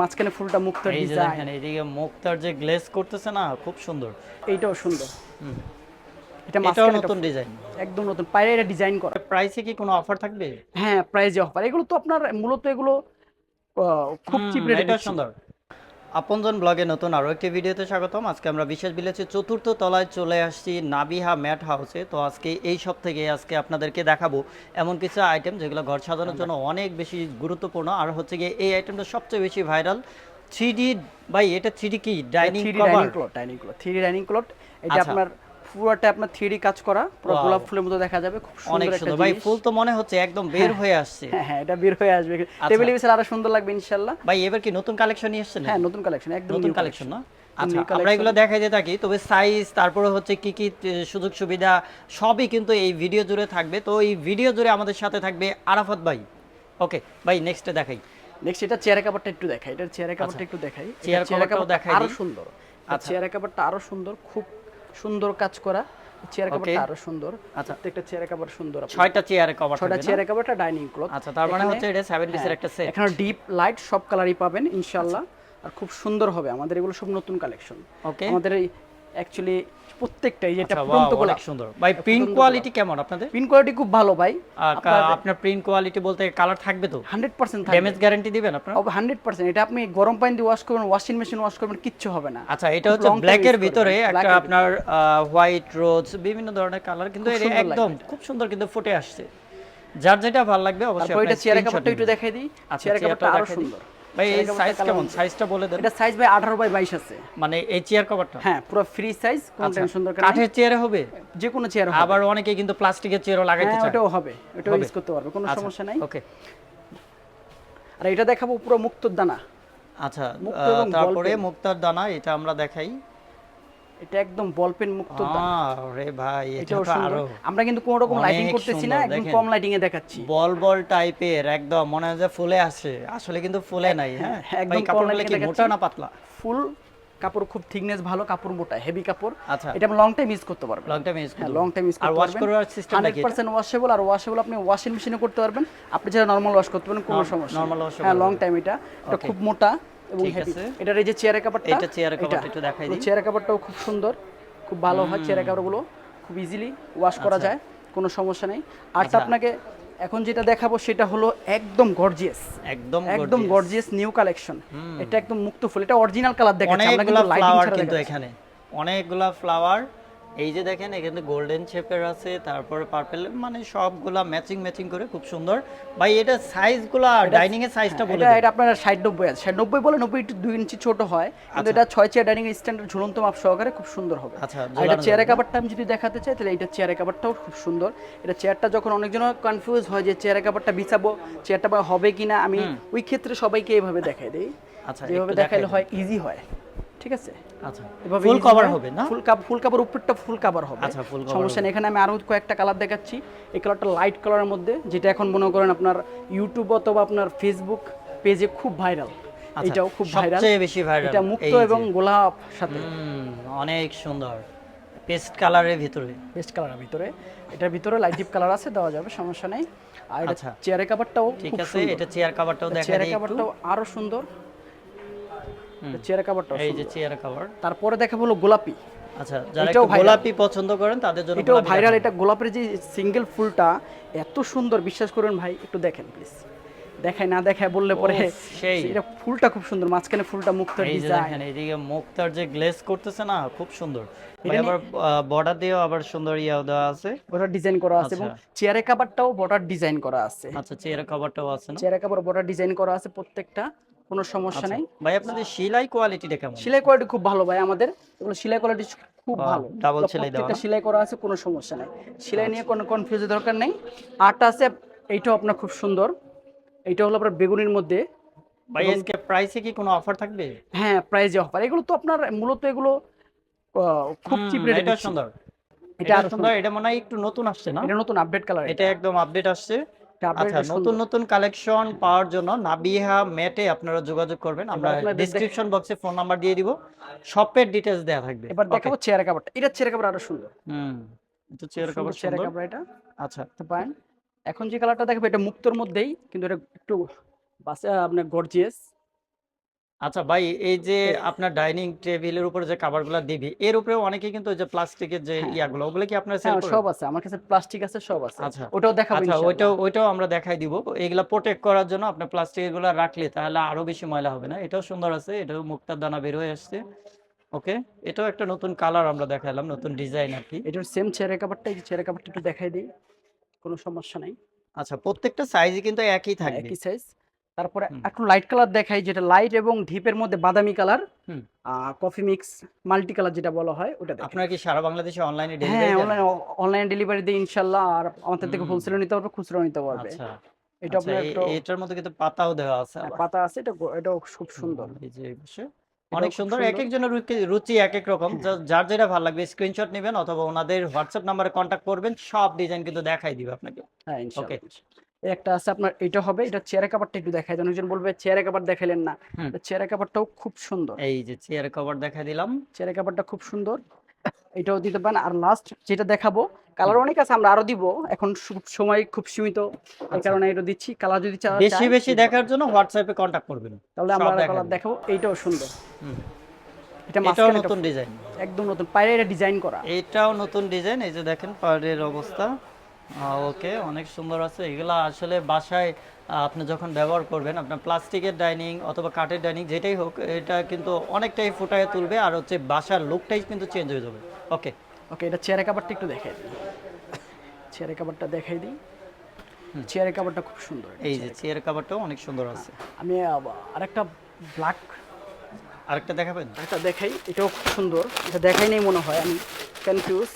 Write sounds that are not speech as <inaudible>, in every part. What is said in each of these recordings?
মাঝখানে ফুলটা মুক্তার ডিজাইন। এইদিকে মুক্তার যে গ্লেজ করতেছে না খুব সুন্দর। এইটাও সুন্দর। এটা মাঝখানে নতুন ডিজাইন। একদম নতুন। পায়রা এটা ডিজাইন করা। প্রাইসে কি কোনো অফার থাকবে? হ্যাঁ প্রাইসে অফার এগুলো তো আপনার মূলত এগুলো খুব চিপ রেটে সুন্দর। আপনজন ব্লগে নতুন আরও একটি ভিডিওতে স্বাগতম। আজকে আমরা বিশেষ বিলেছি চতুর্থ তলায় চলে আসছি নাবিহা ম্যাট হাউসে। তো আজকে এই সব থেকে আজকে আপনাদেরকে দেখাবো এমন কিছু আইটেম যেগুলো ঘর সাজানোর জন্য অনেক বেশি গুরুত্বপূর্ণ। আর হচ্ছে গিয়ে এই আইটেমটা সবচেয়ে বেশি ভাইরাল থ্রি ডি ভাই এটা থ্রি ডি কি? Dining dining cloth dining cloth three dining cloth এটা আচ্ছা। আপনার পুরোটা আপনার থ্রি কাজ করা পুরো গোলাপ ফুলের মতো দেখা যাবে খুব সুন্দর একটা ভাই ফুল তো মনে হচ্ছে একদম বের হয়ে আসছে। হ্যাঁ <laughs> হ্যাঁ এটা বের হয়ে আসবে। আচ্ছা। টেবিল বিছানা আরও সুন্দর লাগবে ইনশাআল্লাহ ভাই এবার কি নতুন কালেকশন নিয়ে এসেছেন হ্যাঁ নতুন কালেকশন একদম নতুন কালেকশন না। আচ্ছা আমরা এগুলো দেখাই দিয়ে থাকি। তবে সাইজ তারপরে হচ্ছে কি কি সুযোগ সুবিধা সবই কিন্তু এই ভিডিও জুড়ে থাকবে। তো এই ভিডিও জুড়ে আমাদের সাথে থাকবে আরাফাত ভাই। ওকে ভাই নেক্সটে দেখাই। নেক্সট এটা চেয়ারের কাপড়টা একটু দেখাই। এটা চেয়ারের কাপড়টা একটু দেখাই। চেয়ার কাপড়টা দেখাই আরও সুন্দর। আচ্ছা। চেয়ারের কাপড়টা আরও সুন্দর খুব সুন্দর কাজ করা। Chair Okay. আরও সুন্দর। আচ্ছা। প্রত্যেকটা চেয়ার কাপড় সুন্দর ছয়টা চেয়ারে কভার ছয়টা চেয়ার কাপড়টা ডাইনিং ক্লথ আচ্ছা তার মানে হচ্ছে এটা সেভেন পিসের একটা সেট এখানে ডিপ লাইট সব কালারই পাবেন ইনশাআল্লাহ। আর খুব সুন্দর হবে। আমাদের এগুলো সব নতুন কালেকশন ওকে আমাদের অ্যাকচুয়ালি প্রত্যেকটাই যেটা আচ্ছা ফুটন্ত অনেক সুন্দর। ভাই প্রিন্ট কোয়ালিটি কেমন আপনাদের? পিন কোয়ালিটি খুব ভালো ভাই। আপনার প্রিন্ট কোয়ালিটি বলতে কালার থাকবে তো? হান্ড্রেড পার্সেন্ট থাকবে। ড্যামেজ গ্যারান্টি দিবেন আপনারা? হান্ড্রেড পার্সেন্ট এটা আপনি গরম পানি দিয়ে ওয়াশ করবেন ওয়াশিং মেশিন ওয়াশ করবেন কিচ্ছু হবে না। আচ্ছা এটা হচ্ছে ব্ল্যাকের use ভিতরে একটা আপনার হোয়াইট রোজ বিভিন্ন ধরনের কালার কিন্তু এটা একদম খুব সুন্দর কিন্তু ফুটে আসছে। যার যেটা ভালো লাগবে অবশ্যই এটা চেয়ারের কাপড়টা একটু দেখাই দিই। আচ্ছা চেয়ারের কাপড়টা আরও সুন্দর। ভাই এই সাইজ কেমন? সাইজটা বলে দেন। এটা সাইজ ভাই আঠারো বাই বাইশ আছে। মানে এই চেয়ার কভারটা হ্যাঁ পুরো ফ্রি সাইজ কোনো আচ্ছা। টেনশন দরকার কাঠের চেয়ারে হবে? যে কোনো চেয়ার হবে। আবার অনেকে কিন্তু প্লাস্টিকের চেয়ারও লাগাইতে হ্যাঁ চায়। ওটাও হবে। ওটাও ইউজ করতে পারবে কোনো আচ্ছা, সমস্যা নাই। ওকে আর এটা দেখাবো পুরো মুক্তর দানা। আচ্ছা তারপরে মুক্তার দানা এটা আমরা দেখাই। এটা একদম বল পেন মুক্ত আরে ভাই এটা আরও আমরা কিন্তু কোনো রকম লাইটিং করতেছি না একদম কম লাইটিং এ দেখাচ্ছি। বল বল টাইপের একদম মনে হয় যে ফুলে আসে আসলে কিন্তু ফুলে নাই হ্যাঁ? হ্যাঁ, একদম কাপড়গুলো কি মোটা না পাতলা? ফুল কাপড় খুব থিকনেস ভালো কাপড় মোটা হেভি কাপড়। আচ্ছা। এটা লং টাইম ইউজ করতে পারবেন। লং টাইম ইউজ হ্যাঁ লং টাইম ইউজ আর করতে ওয়াশ করার সিস্টেম নাকি পার্সেন্ট ওয়াশেবল আর ওয়াশেবল আপনি ওয়াশিং মেশিনে করতে পারবেন। আপনি যারা নরমাল ওয়াশ করতে পারবেন কোনো সমস্যা normal নেই। wash ও হ্যাঁ লং টাইম এটা। এটা খুব মোটা। এবং হেভি এটার এই যে চেয়ারের কাপড়টা এটা চেয়ারের কাপড়টা একটু দেখাই দিই। চেয়ারের কাপড়টাও খুব সুন্দর খুব ভালো হয় চেয়ারের কাপড়গুলো। খুব ইজিলি ওয়াশ করা আচ্ছা। যায় কোনো সমস্যা নেই। আর আপনাকে এখন যেটা দেখাবো সেটা হলো একদম গর্জিয়াস একদম একদম গর্জিয়াস নিউ কালেকশন এটা একদম মুক্ত ফুল। এটা অরিজিনাল কালার দেখাচ্ছি আমরা কিন্তু লাইটিং ছাড়া কিন্তু এখানে। অনেকগুলা ফ্লাওয়ার এই যে দেখেন এখানে গোল্ডেন শেপের আছে তারপরে পার্পল মানে সবগুলা ম্যাচিং ম্যাচিং করে খুব সুন্দর। ভাই এটা সাইজগুলা ডাইনিং এর সাইজটা বলে এটা আপনার ষাট নব্বই আছে। ষাট নব্বই বলে নব্বই একটু দুই ইঞ্চি ছোট হয় কিন্তু আচ্ছা। এটা ছয় চেয়ার ডাইনিং স্ট্যান্ডার্ড ঝুলন্ত মাপ সহকারে খুব সুন্দর হবে। আচ্ছা, এটা চেয়ারের? কাপড়টা আমি যদি দেখাতে চাই তাহলে এটা চেয়ারের কাপড়টাও খুব সুন্দর। এটা চেয়ারটা যখন অনেকজন কনফিউজ হয় যে চেয়ারের কাপড়টা বিছাবো চেয়ারটা হবে কিনা আমি ওই ক্ষেত্রে সবাইকে এইভাবে দেখাই দেই। আচ্ছা, যেভাবে একটু দেখাইলে হয় ইজি হয়। ঠিক আছে? আচ্ছা। এভাবে ফুল কভার হবে না? ফুল কাপ ফুল কাপড় উপরটা ফুল কাভার হবে। আচ্ছা, full cover সমস্যা নেই এখানে আমি আরও কয়েকটা কালার দেখাচ্ছি। এই কালারটা লাইট কালারের মধ্যে যেটা এখন মনে করেন আপনার ইউটিউব অথবা আপনার ফেসবুক পেজে খুব ভাইরাল আচ্ছা, এটাও খুব ভাইরাল সবচেয়ে বেশি ভাইরাল এটা মুক্ত এবং গোলাপ সাথে। অনেক সুন্দর। পেস্ট কালারের ভিতরে। পেস্ট কালারের ভিতরে। এটার ভিতরে লাইট ডিপ কালার আছে দেওয়া যাবে সমস্যা নেই। আর এটা আচ্ছা। চেয়ারের কাপড়টাও ঠিক আছে এটা চেয়ার কাভারটাও দেখা চেয়ারের কাপড়টাও আরও সুন্দর। চেয়ারের কাপড়টাও এই যে চেয়ার কাভার তারপরে দেখা হলো গোলাপি। আচ্ছা যারা। গোলাপি পছন্দ করেন তাদের জন্য এটাও ভাইরাল এটা গোলাপের যে সিঙ্গেল ফুলটা এত সুন্দর বিশ্বাস করুন ভাই একটু দেখেন প্লিজ দেখায় না দেখায় বললে পরে সেই। এটা ফুলটা খুব সুন্দর মাঝখানে ফুলটা মুক্তার ডিজাইন এইদিকে মুক্তার যে গ্লেজ করতেছে না খুব সুন্দর। আবার বর্ডার দিয়েও আবার সুন্দর ইয়া দেওয়া আছে। বর্ডার ডিজাইন করা আছে এবং চেয়ারের কাভারটাও বর্ডার ডিজাইন করা আছে। আচ্ছা চেয়ার কভারটাও আছে না? চেয়ারের কাভার বর্ডার ডিজাইন করা আছে প্রত্যেকটা। কোনো সমস্যা নাই। ভাই আপনাদের সেলাই কোয়ালিটিটা কেমন? সেলাই কোয়ালিটি খুব ভালো ভাই আমাদের। এগুলো সেলাই কোয়ালিটি খুব ভালো। এগুলো সেলাই দেওয়া। প্রত্যেকটা সেলাই করা আছে কোনো সমস্যা নাই। সেলাই নিয়ে কোনো কনফিউজের দরকার নেই। আরটা আছে এইটাও আপনার খুব সুন্দর। এইটা হলো আপনার বেগুনির মধ্যে। ভাই আজকে প্রাইসে কি কোনো অফার থাকবে? হ্যাঁ প্রাইজে অফার এগুলো তো আপনার মূলত এগুলো খুব চিপ রেটে এটা সুন্দর। এটা সুন্দর এটা মনে হয় একটু নতুন আসছে না? এটা নতুন আপডেট কালার এটা একদম আপডেট আসছে। আচ্ছা নতুন নতুন কালেকশন পাওয়ার জন্য নাবিহা মেটে আপনারা যোগাযোগ করবেন। আমরা ডেসক্রিপশন বক্সে ফোন নাম্বার দিয়ে দিব। শপের ডিটেইলস দেওয়া থাকবে। এবার দেখাবো চেয়ার কাপড়টা। এটা চেয়ার কাপড় আরও সুন্দর। হুম এটা চেয়ার কাপড় চেয়ার কাপড় এটা। আচ্ছা। তো পারেন এখন যে কালারটা দেখাবো এটা মুক্তর মধ্যেই কিন্তু এটা একটু বাসে আপনার গর্জিয়াস আচ্ছা ভাই এই যে আপনার ডাইনিং টেবিলের উপরে যে কাভারগুলো দিবি এর উপরেও অনেকে কিন্তু ওই যে প্লাস্টিকের যে ইয়াগুলো ওগুলো কি আপনারা সেল হ্যাঁ করেন? সব আছে আমার কাছে প্লাস্টিক আছে সব আছে। আচ্ছা। ওটাও দেখাবো আচ্ছা। ওইটাও ওইটাও আমরা দেখাই দিব। এগুলা প্রোটেক্ট করার জন্য আপনার প্লাস্টিকেরগুলো রাখলে তাহলে আরও বেশি ময়লা হবে না। এটাও সুন্দর আছে এটাও মুক্তার দানা বের হয়ে আসছে। ওকে? এটাও একটা নতুন কালার আমরা দেখালাম নতুন ডিজাইন আর কি। এটার সেম চেয়ারের কাপড়টা এই চেয়ারের কাপড়টা একটু দেখাই দিই কোনো সমস্যা নাই। আচ্ছা প্রত্যেকটা সাইজই কিন্তু একই হ্যাঁ, থাকবে। একই সাইজ তারপরে একটু লাইট কালার দেখাই যেটা লাইট এবং ঢিপের মধ্যে বাদামি colour coffee mix multi colour যেটা বলা হয় ওটা আপনারা কি সারা বাংলাদেশে অনলাইনে হ্যাঁ ডেলিভারি অনলাইন অনলাইন ডেলিভারি দিয়ে ইনশাল্লাহ আর আমাদের থেকে হুম। হোলসেলও নিতে পারবে খুচরাও নিতে পারবে। আচ্ছা। এটা আচ্ছা, আপনার একটু এটার মধ্যে কিন্তু পাতাও দেওয়া আছে হ্যাঁ, পাতা আছে এটা এটাও খুব সুন্দর। এই যে অনেক সুন্দর এক। একজনের রুচি- এক এক রকম। যার যেটা ভালো লাগবে স্ক্রিনশট নেবেন অথবা ওনাদের হোয়াটসঅ্যাপ নাম্বারে কন্ট্যাক্ট করবেন সব ডিজাইন কিন্তু দেখাই দিবে আপনাকে। হ্যাঁ. এই একটা আছে আপনার এটা হবে এটা চেয়ারের কাপড়টা একটু দেখাই দেন। অনেকজন বলবে চেয়ারের কাপড় দেখাইলেন না। চেয়ারের কাপড়টাও খুব সুন্দর। এই যে চেয়ার কভার দেখাই দিলাম। চেয়ারের কাপড়টা খুব সুন্দর। এটাও দিতে পারেন। আর লাস্ট যেটা দেখাবো কালার অনেক আছে আমরা আরও দিব। এখন সময় খুব সীমিত। এই কারণে এটা দিচ্ছি। কালার যদি চা- আচ্ছা। বেশি বেশি দেখার জন্য হোয়াটসঅ্যাপে কন্ট্যাক্ট করবেন। তাহলে আমরা। কালার দেখাবো। এইটাও সুন্দর। এটা একটা- নতুন ডিজাইন একদম নতুন পায়রে এটা ডিজাইন করা। এটাও নতুন ডিজাইন এই যে দেখেন পাড়ের অবস্থা। ওকে অনেক সুন্দর আছে। এগুলা আসলে বাসায় আপনি যখন ব্যবহার করবেন আপনার প্লাস্টিকের ডাইনিং অথবা কাঠের ডাইনিং যেটাই হোক এটা কিন্তু অনেকটাই ফুটায় তুলবে আর হচ্ছে বাসার লুকটাই কিন্তু চেঞ্জ হয়ে যাবে। ওকে ওকে এটা চেয়ারের কাপড়টা একটু দেখাই দিই। চেয়ারের কাপড়টা দেখাই দিই। চেয়ারের কাপড়টা খুব সুন্দর এই যে চেয়ারের- চেয়ার কাভারটাও অনেক সুন্দর আছে। আমি আরেকটা ব্ল্যাক আরেকটা দেখাবেন? একটা দেখাই এটাও খুব সুন্দর। এটা দেখাই নেই মনে হয় আমি কনফিউজ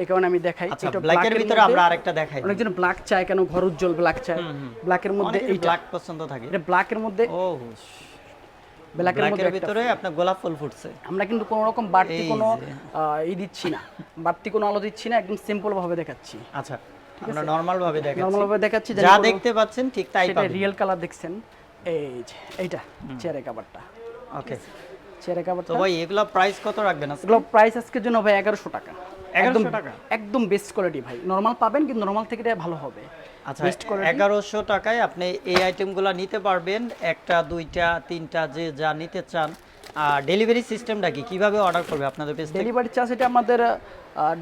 এই কারণে আমি দেখাই। আচ্ছা এটা ব্ল্যাকের ভিতরে আমরা আরেকটা দেখাই। অনেকজন ব্ল্যাক চায় কেন? ঘর উজ্জ্বল ব্ল্যাক চায়। ব্ল্যাকের মধ্যে এইটা ব্ল্যাক পছন্দ থাকে। এটা ব্ল্যাকের মধ্যে ও ব্ল্যাকের মধ্যে ভিতরে আপনার গোলাপ ফুল ফুটছে। আমরা কিন্তু কোনো রকম বাড়তি কোনো ই দিচ্ছি না। বাড়তি কোনো আলো দিচ্ছি না একদম সিম্পল ভাবে দেখাচ্ছি। আচ্ছা আমরা নরমাল ভাবে দেখাচ্ছি। নর্মাল ভাবে দেখাচ্ছি যা দেখতে পাচ্ছেন ঠিক তাই পাবেন। রিয়েল কালার দেখছেন। এই যে এইটা চেয়ারের কাভারটা ওকে চেয়ারের তো ভাই এগুলা প্রাইস কত রাখবেন আজকে? এগুলো প্রাইস আজকের জন্য ভাই এগারোশো টাকা। 1100 একদম একদম বেস্ট কোয়ালিটি ভাই। নর্মাল পাবেন কিন্তু নর্মাল থেকে এটা ভালো হবে। আচ্ছা এগারোশো টাকায় আপনি এই আইটেমগুলো নিতে পারবেন। একটা দুইটা তিনটা যে যা নিতে চান। আর ডেলিভারি সিস্টেমটা কি? কীভাবে অর্ডার করবে আপনাদের পেজ ডেলিভারি চার্জ এটা আমাদের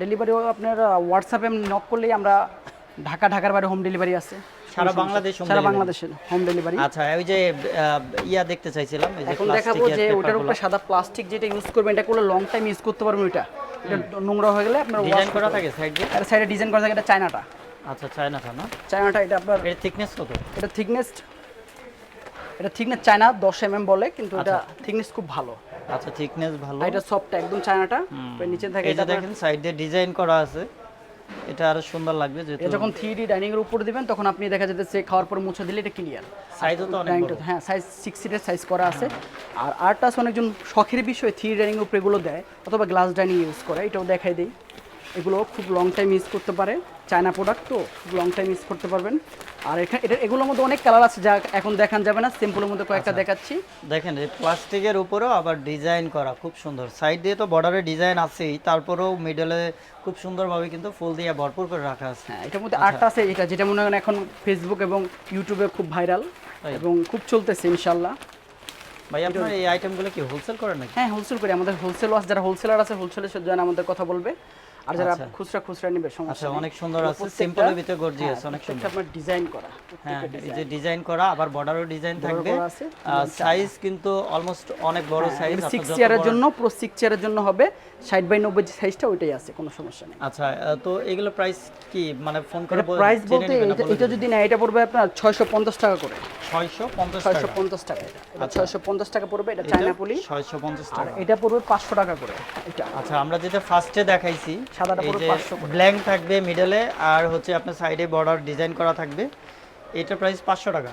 ডেলিভারি আপনার হোয়াটসঅ্যাপে নক করলেই আমরা ঢাকা ঢাকার বাইরে হোম ডেলিভারি আছে। সারা বাংলাদেশ সারা বাংলাদেশের হোম ডেলিভারি আচ্ছা ওই যে ইয়া দেখতে চাইছিলাম যে এখন দেখাবো যে ওটার উপরে সাদা প্লাস্টিক যেটা ইউজ করবেন এটা করলে লং টাইম ইউজ করতে পারবেন ওইটা। এটা নোংরা হয়ে গেলে আপনার ডিজাইন করা থাকে সাইড দিয়ে? এর সাইডে ডিজাইন করা থাকে এটা চায়নাটা। আচ্ছা চায়নাটা না? চায়নাটা এটা আপনার এর থিকনেস কত? এটা থিকনেস এটা থিকনেস চায়না দশ এম এম বলে কিন্তু এটা থিকনেস খুব ভালো। আচ্ছা থিকনেস ভালো। এটা সফট একদম চায়নাটা। নিচে থাকে এটা দেখেন সাইড দিয়ে ডিজাইন করা আছে। এটা আরও সুন্দর লাগবে এটা যেহেতু যখন থ্রি ডি ডাইনিং এর উপর দিবেন তখন আপনি দেখা যাচ্ছে খাওয়ার পর মুছে দিলে এটা ক্লিয়ার সাইজও তো অনেক বড়। হ্যাঁ সাইজ সিক্স সিটের সাইজ করা আছে। আর আরটাস অনেকজন শখের বিষয় থ্রি ডাইনিং এর উপর এগুলো দেয় অথবা গ্লাস ডাইনিং ইউজ করে এটাও দেখাই দেই। এগুলো খুব লং টাইম ইউজ করতে পারে। চায়না প্রোডাক্ট তো খুব লং টাইম ইউজ করতে পারবেন। আর এখানে এটা এগুলোর মধ্যে অনেক কালার আছে যা এখন দেখান যাবে না সিম্পলের মধ্যে কয়েকটা আচ্ছা। দেখাচ্ছি। দেখেন এই প্লাস্টিকের উপরেও আবার ডিজাইন করা খুব সুন্দর। সাইড দিয়ে তো বর্ডারে ডিজাইন আছেই তারপরেও মিডলে খুব সুন্দরভাবে কিন্তু ফুল দিয়ে ভরপুর করে রাখা আছে। হ্যাঁ এটার মধ্যে আচ্ছা। আর্টটা আছে এটা যেটা মনে হয় এখন ফেসবুক এবং ইউটিউবে খুব ভাইরাল এবং খুব চলতেছে ইনশাল্লাহ ভাই আপনার এই আইটেমগুলো কি হোলসেল করেন নাকি? হ্যাঁ হোলসেল করি। আমাদের হোলসেল আছে যারা হোলসেলার আছে হোলসেলের জন্য আমাদের কথা বলবে আর যারা আচ্ছা। খুচরা খুচরা নিবে সমস্যা আচ্ছা অনেক সুন্দর আছে। প্রত্যেকটা- সিম্পলের ভিতরে গর্জিয়াস হ্যাঁ, অনেক সুন্দর। আপনার ডিজাইন করা হ্যাঁ এই যে ডিজাইন করা আবার বর্ডারও ডিজাইন থাকবে। সাইজ কিন্তু অলমোস্ট অনেক বড় সাইজ সিক্স চেয়ারের জন্য পুরো সিক্স চেয়ারের জন্য হবে। ষাট বাই নব্বই যে সাইজটা ওইটাই আছে কোনো সমস্যা নেই। আচ্ছা তো এগুলো প্রাইস কি? মানে ফোন করে প্রাইস বলতে এটা- যদি নেয় এটা পড়বে আপনার ছয়শো পঞ্চাশ টাকা করে। টাকা। এটা। আচ্ছা। ছয়শো পঞ্চাশ টাকা পড়বে এটা চায়না পলি ছয়শো পঞ্চাশ আর টাকা এটা পড়বে পাঁচশো টাকা করে। আচ্ছা আমরা যেটা ফার্স্টে দেখাইছি সাদাটা এই 500 করে। ব্ল্যাঙ্ক থাকবে মিডলে আর হচ্ছে আপনার সাইডে বর্ডার ডিজাইন করা থাকবে। এটা প্রাইস পাঁচশো টাকা।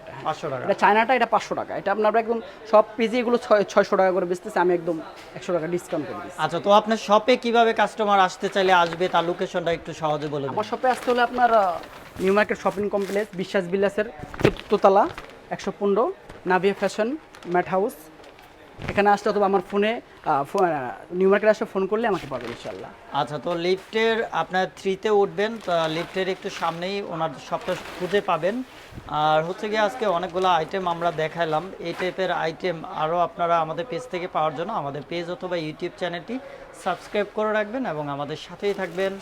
এটা। পাঁচশো টাকা। এটা চায়নাটা এটা টাকা। এটা আপনার একদম সব পেজে এগুলো ছয় ছয়শো টাকা করে বেচতেছে আমি একদম একশো টাকা ডিসকাউন্ট করে দিচ্ছি। আচ্ছা তো আপনার শপে কীভাবে কাস্টমার আসতে চাইলে আসবে তার লোকেশনটা একটু সহজে বলে দিন। আমার শপে আসতে হলে আপনার নিউ মার্কেট শপিং কমপ্লেক্স বিশ্বাস বিলাসের চতুর্থতলা একশো পনেরো নাভিয়া ফ্যাশন ম্যাট হাউস এখানে আসলে অথবা আমার ফোনে নিউ মার্কেট আসলে ফোন করলে আমাকে পাবেন ইনশাল্লাহ আচ্ছা তো লিফটের আপনার থ্রিতে উঠবেন, তো লিফটের একটু সামনেই ওনার সবটা খুঁজে পাবেন। আর হচ্ছে গিয়ে আজকে অনেকগুলো আইটেম আমরা দেখাইলাম। এই টাইপের আইটেম আরও আপনারা আমাদের পেজ থেকে পাওয়ার জন্য আমাদের পেজ অথবা ইউটিউব চ্যানেলটি সাবস্ক্রাইব করে রাখবেন এবং আমাদের সাথেই থাকবেন।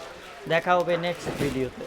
দেখা হবে নেক্সট ভিডিওতে